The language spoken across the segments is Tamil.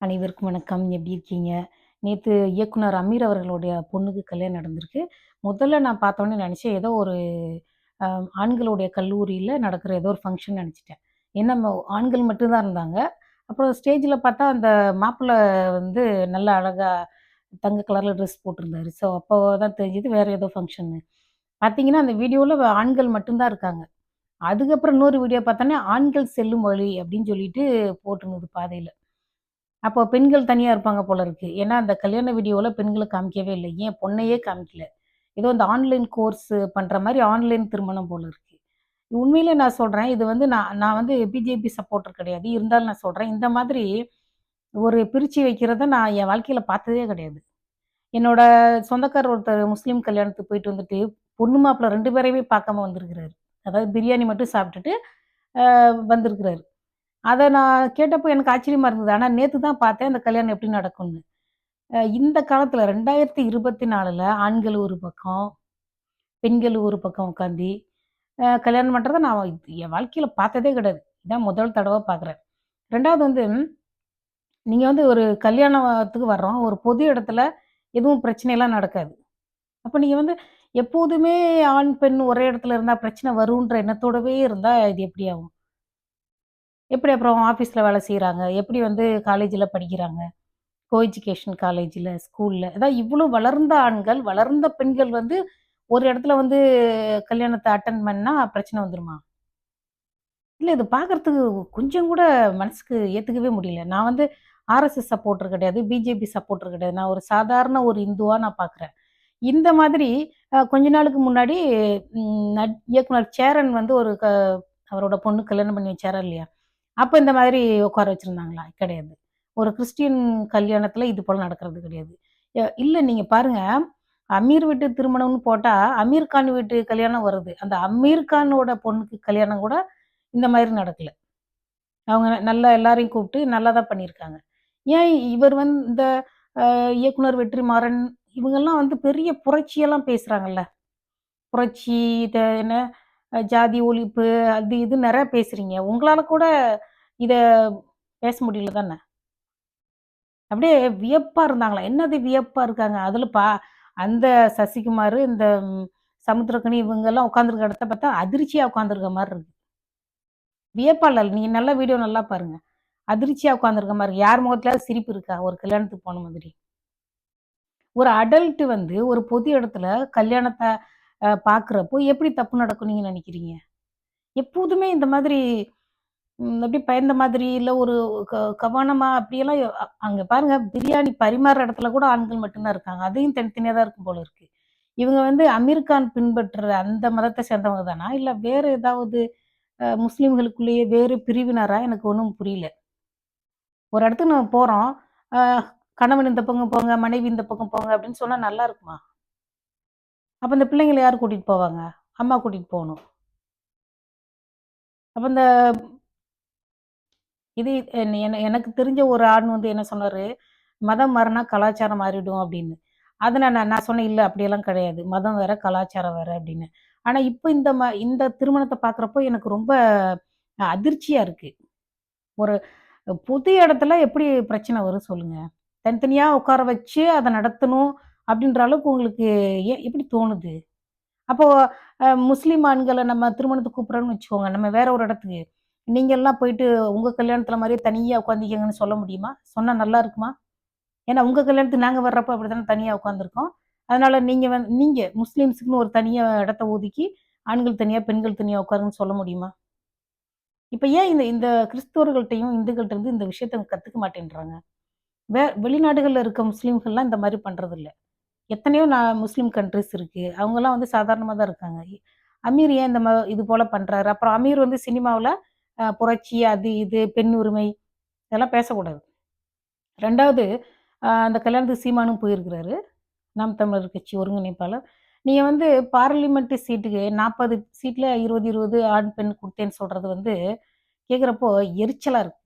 அனைவருக்கும் வணக்கம். எப்படி இருக்கீங்க? நேற்று இயக்குனர் அமீர் அவர்களுடைய பொண்ணுக்கு கல்யாணம் நடந்திருக்கு. முதல்ல நான் பார்த்தோன்னே நினச்சேன் ஏதோ ஒரு ஆண்களுடைய கல்லூரியில் நடக்கிற ஏதோ ஒரு ஃபங்க்ஷன் நினச்சிட்டேன் ஏன்னா ஆண்கள் மட்டும்தான் இருந்தாங்க. அப்புறம் ஸ்டேஜில் பார்த்தா அந்த மாப்பிள்ளை வந்து நல்லா அழகாக தங்க கலரில் ட்ரெஸ் போட்டிருந்தாரு. ஸோ அப்போ தான் தெரிஞ்சது வேற ஏதோ ஃபங்ஷன்னு. பார்த்தீங்கன்னா, அந்த வீடியோவில் ஆண்கள் மட்டும்தான் இருக்காங்க. அதுக்கப்புறம் இன்னொரு வீடியோ பார்த்தோன்னே "ஆண்கள் செல்லும் வழி" அப்படின்னு சொல்லிட்டு போட்டிருந்தது பாதையில் அப்போ பெண்கள் தனியாக இருப்பாங்க போல இருக்கு. ஏன்னா, அந்த கல்யாண வீடியோவில் பெண்களை காமிக்கவே இல்லை ஏன் பொண்ணையே காமிக்கல. ஏதோ இந்த ஆன்லைன் கோர்ஸ் பண்ணுற மாதிரி ஆன்லைன் திருமணம் போல இருக்கு. உண்மையிலே நான் சொல்கிறேன் இது வந்து நான் நான் வந்து பிஜேபி சப்போர்ட்டர் கிடையாது. இருந்தாலும் நான் சொல்கிறேன் இந்த மாதிரி ஒரு பிரிச்சு வைக்கிறத நான் என் வாழ்க்கையில் பார்த்ததே கிடையாது. என்னோட சொந்தக்காரர் ஒருத்தர் முஸ்லீம் கல்யாணத்துக்கு போயிட்டு வந்துட்டு, பொண்ணு மாப்பிள ரெண்டு பேரையுமே பார்க்காம வந்திருக்கிறாரு. அதாவது பிரியாணி மட்டும் சாப்பிட்டுட்டு வந்திருக்கிறாரு. அதை நான் கேட்டப்போ எனக்கு ஆச்சரியமாக இருந்தது. ஆனால் நேற்று தான் பார்த்தேன் அந்த கல்யாணம் எப்படி நடக்கும்னு. இந்த காலத்தில் ரெண்டாயிரத்தி இருபத்தி நாலில் ஆண்கள் ஒரு பக்கம், பெண்கள் ஒரு பக்கம் உட்காந்து கல்யாணம் பண்ணுறதை நான் இது என் வாழ்க்கையில் பார்த்ததே கிடையாது. இதான் முதல் தடவை பார்க்குறேன். ரெண்டாவது வந்து நீங்கள் வந்து ஒரு கல்யாணத்துக்கு வர்றோம். ஒரு பொது இடத்துல எதுவும் பிரச்சனையெல்லாம் நடக்காது. அப்போ நீங்கள் வந்து எப்போதுமே ஆண், பெண் ஒரே இடத்துல இருந்தால் பிரச்சனை வரும்ன்ற எண்ணத்தோடவே இருந்தால் இது எப்படி ஆகும்? எப்படி அப்புறம் ஆஃபீஸில் வேலை செய்கிறாங்க எப்படி வந்து காலேஜில் படிக்கிறாங்க? கோ எஜுகேஷன் காலேஜில் ஸ்கூலில் அதான் இவ்வளோ வளர்ந்த ஆண்கள், வளர்ந்த பெண்கள் வந்து ஒரு இடத்துல வந்து கல்யாணத்தை அட்டன் பண்ணால் பிரச்சனை வந்துருமா? இல்லை இது பார்க்கறதுக்கு கொஞ்சம் கூட மனசுக்கு ஏற்றுக்கவே முடியல. நான் வந்து ஆர்எஸ்எஸ் சப்போர்ட்டர் கிடையாது. பிஜேபி சப்போர்ட்டர் கிடையாது. நான் ஒரு சாதாரண ஒரு இந்துவாக நான் பார்க்குறேன். இந்த மாதிரி கொஞ்ச நாளுக்கு முன்னாடி நட் இயக்குனர் சேரன் வந்து ஒரு க அவரோட பொண்ணு கல்யாணம் பண்ணி வச்சாரா இல்லையா? அப்ப இந்த மாதிரி உட்கார வச்சிருந்தாங்களா? கிடையாது. ஒரு கிறிஸ்டியன் கல்யாணத்துல இது போல நடக்கிறது கிடையாது. எ இல்ல நீங்க பாருங்க, அமீர் வீட்டு திருமணம்னு போட்டா, அமீர் கான் வீட்டு கல்யாணம் வருது. அந்த அமீர் கானோட பொண்ணுக்கு கல்யாணம் கூட இந்த மாதிரி நடக்கல. அவங்க நல்லா எல்லாரையும் கூப்பிட்டு நல்லா தான் பண்ணியிருக்காங்க. ஏன் இவர் வந்து இந்த இயக்குனர் வெற்றிமாறன் இவங்கெல்லாம் வந்து பெரிய புரட்சியெல்லாம் பேசுறாங்கல்ல. புரட்சி என்ன ஜாதி ஒழிப்பு அது இது நிறைய பேசுறீங்க. உங்களால கூட இத பேச முடியல தானே? அப்படியே வியப்பா இருந்தாங்களா என்னது வியப்பா இருக்காங்க? அதுல பா அந்த சசிகுமார் இந்த சமுத்திரக்கணி சமுத்திரக்கனி இவங்கலாம் உட்காந்துருக்க இடத்த பார்த்தா அதிர்ச்சியா உட்காந்துருக்க மாதிரி இருக்கு. வியப்பா இல்ல. நீங்க நல்லா வீடியோ நல்லா பாருங்க. அதிர்ச்சியா உட்காந்துருக்க மாதிரி யார் முகத்துலயாவது சிரிப்பு இருக்கா? ஒரு கல்யாணத்துக்கு போன மாதிரி. ஒரு அடல்ட் வந்து ஒரு பொது இடத்துல கல்யாணத்தை பார்க்குறப்போ எப்படி தப்பு நடக்கும் நீங்கள் நினைக்கிறீங்க? எப்போதுமே இந்த மாதிரி எப்படி பயந்த மாதிரி, இல்லை ஒரு க கவனமாக அப்படியெல்லாம் அங்கே பாருங்க பிரியாணி பரிமாற இடத்துல கூட ஆண்கள் மட்டும்தான் இருக்காங்க. அதையும் தனித்தனியாக தான் இருக்கும் போல இருக்கு. இவங்க வந்து அமீர்கான் பின்பற்றுற அந்த மதத்தை சேர்ந்தவங்க தானா? இல்லை வேற ஏதாவது முஸ்லீம்களுக்குள்ளேயே வேறு பிரிவினரா? எனக்கு ஒன்றும் புரியல. ஒரு இடத்துக்கு நம்ம போகிறோம் கணவன் இந்த பக்கம் போங்க, மனைவி இந்த பக்கம் போங்க அப்படின்னு சொன்னால் நல்லா இருக்குமா? அப்போ இந்த பிள்ளைங்கள யார் கூட்டிகிட்டு போவாங்க? அம்மா கூட்டிகிட்டு போகணும் அப்போ இந்த இது எனக்கு தெரிஞ்ச ஒரு ஆண் வந்து என்ன சொன்னார் "மதம் மாறினா கலாச்சாரம் மாறிடும்" அப்படின்னு. அதை நான் நான் சொன்னேன், இல்லை அப்படியெல்லாம் கிடையாது. மதம் வேற, கலாச்சாரம் வேற" அப்படின்னு. ஆனால் இப்போ இந்த ம இந்த திருமணத்தை பார்க்குறப்போ எனக்கு ரொம்ப அதிர்ச்சியாக இருக்குது ஒரு புது இடத்துல எப்படி பிரச்சனை வரும் சொல்லுங்கள் தனித்தனியாக உட்கார வச்சு அதை நடத்தணும் அப்படின்ற அளவுக்கு உங்களுக்கு எ எப்படி தோணுது? அப்போ முஸ்லீம் ஆண்களை நம்ம திருமணத்துக்கு கூப்பிட்றோன்னு வச்சுக்கோங்க. நம்ம வேற ஒரு இடத்துக்கு. நீங்கலாம் போயிட்டு உங்க கல்யாணத்துல மாதிரியே தனியா உட்காந்துக்கங்கன்னு சொல்ல முடியுமா? சொன்னா நல்லா இருக்குமா? ஏன்னா உங்க கல்யாணத்துக்கு நாங்க வர்றப்ப அப்படித்தானே தனியா உட்காந்துருக்கோம். அதனால நீங்க வந்து நீங்க முஸ்லீம்ஸுக்குன்னு ஒரு தனியா இடத்த ஒதுக்கி, ஆண்கள் தனியா, பெண்கள் தனியா உட்காருங்கன்னு சொல்ல முடியுமா? இப்ப ஏன் இந்த இந்த கிறிஸ்தவர்கள்ட்டையும் இந்துக்கள்ட்ட இருந்து இந்த விஷயத்த கத்துக்க மாட்டேன்றாங்க? வே வெளிநாடுகளில் இருக்க முஸ்லீம்கள்லாம் இந்த மாதிரி பண்ணுறதில்ல எத்தனையோ நான் முஸ்லீம் கண்ட்ரிஸ் இருக்கு. அவங்கெல்லாம் வந்து சாதாரணமாக தான் இருக்காங்க. அமீர் ஏன் இந்த மா இது போல பண்றாரு? அப்புறம் அமீர் வந்து சினிமாவில் புரட்சி, அது இது, பெண் உரிமை இதெல்லாம் பேசக்கூடாது. ரெண்டாவது அந்த கல்யாணத்துக்கு சீமானும் போயிருக்கிறாரு. நாம் தமிழர் கட்சி ஒருங்கிணைப்பாளர். நீங்கள் வந்து பார்லிமெண்ட்டு சீட்டுக்கு நாற்பது சீட்டில் இருபது இருபது ஆண், பெண் கொடுத்தேன்னு சொல்கிறது வந்து கேட்குறப்போ எரிச்சலாக இருக்கு.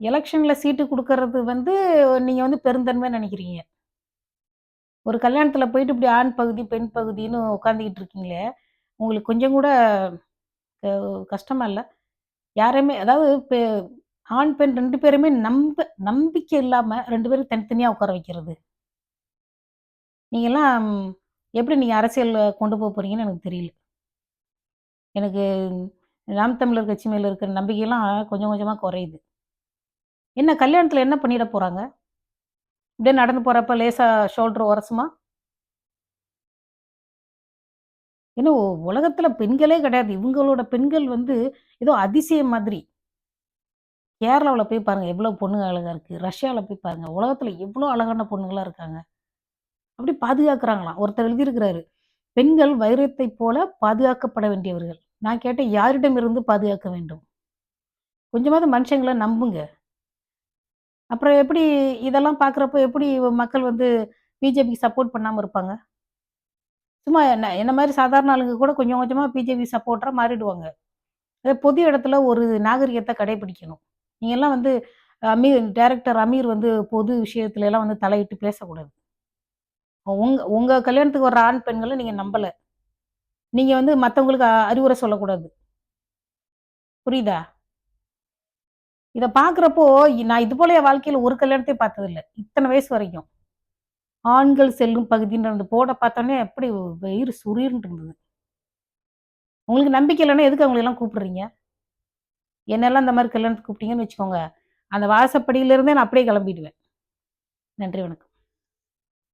எலெக்ஷனில் சீட்டு கொடுக்கறது வந்து நீங்கள் வந்து பெருந்தன்மை நினைக்கிறீங்க ஒரு கல்யாணத்தில் போயிட்டு இப்படி ஆண் பகுதி, பெண் பகுதின்னு உட்காந்துக்கிட்டு இருக்கீங்களே, உங்களுக்கு கொஞ்சம் கூட அ கஷ்டமா இல்லை யாரையுமே அதாவது பெ ஆண், பெண் ரெண்டு பேருமே நம்ப நம்பிக்கை இல்லாமல் ரெண்டு பேரும் தனித்தனியாக உட்கார வைக்கிறது. நீங்கள்லாம் எப்படி நீங்கள் அரசியல் கொண்டு போக போகிறீங்கன்னு எனக்கு தெரியல. எனக்கு நாம் தமிழர் கட்சி மேல இருக்கிற நம்பிக்கையெல்லாம் கொஞ்சம் கொஞ்சமாக குறையுது. என்ன கல்யாணத்தில் என்ன பண்ணிட போகிறாங்க இப்படியே நடந்து போறப்ப லேசா ஷோல்டர் உரசுமா? ஏன்னா உலகத்துல பெண்களே கிடையாது. இவங்களோட பெண்கள் வந்து ஏதோ அதிசயம் மாதிரி. கேரளாவில் போய் பாருங்க எவ்வளோ பொண்ணுங்க அழகாக இருக்கு. ரஷ்யாவில் போய் பாருங்க. உலகத்தில் எவ்வளோ அழகான பொண்ணுங்களா இருக்காங்க. அப்படி பாதுகாக்கிறாங்களாம். ஒருத்தர் எழுதியிருக்கிறாரு. பெண்கள் வைரத்தைப் போல பாதுகாக்கப்பட வேண்டியவர்கள். நான் கேட்டேன் யாரிடமிருந்து பாதுகாக்க வேண்டும்? கொஞ்சமாவது மனுஷங்களை நம்புங்க. அப்புறம் எப்படி இதெல்லாம் பார்க்குறப்போ எப்படி மக்கள் வந்து பிஜேபிக்கு சப்போர்ட் பண்ணாமல் இருப்பாங்க? சும்மா என்ன என்ன மாதிரி சாதாரண ஆளுங்க கூட கொஞ்சம் கொஞ்சமாக பிஜேபி சப்போர்ட்டராக மாறிடுவாங்க. அதே பொது இடத்துல ஒரு நாகரிகத்தை கடைபிடிக்கணும். நீங்கள்லாம் வந்து அமீர் டேரக்டர் அமீர் வந்து பொது விஷயத்துலலாம் வந்து தலையிட்டு பேசக்கூடாது. உங்கள் உங்கள் கல்யாணத்துக்கு வர்ற ஆண், பெண்களை நீங்கள் நம்பலை நீங்கள் வந்து மற்றவங்களுக்கு அறிவுரை சொல்லக்கூடாது. புரியுதா? இதை பார்க்குறப்போ நான் இது போல என் வாழ்க்கையில் ஒரு கல்யாணத்தையும் பார்த்ததில்ல. இத்தனை வயசு வரைக்கும். ஆண்கள் செல்லும் பகுதின்ற அந்த போட பார்த்தோன்னே எப்படி வயிறு சுரீர்ன்னு இருந்தது. உங்களுக்கு நம்பிக்கை இல்லைன்னா எதுக்கு அவங்களெல்லாம் கூப்பிடுறீங்க? என்னெல்லாம் இந்த மாதிரி கல்யாணத்துக்கு கூப்பிட்டீங்கன்னு வச்சுக்கோங்க, அந்த வாசப்படியிலிருந்தே நான் அப்படியே கிளம்பிடுவேன். நன்றி, வணக்கம்.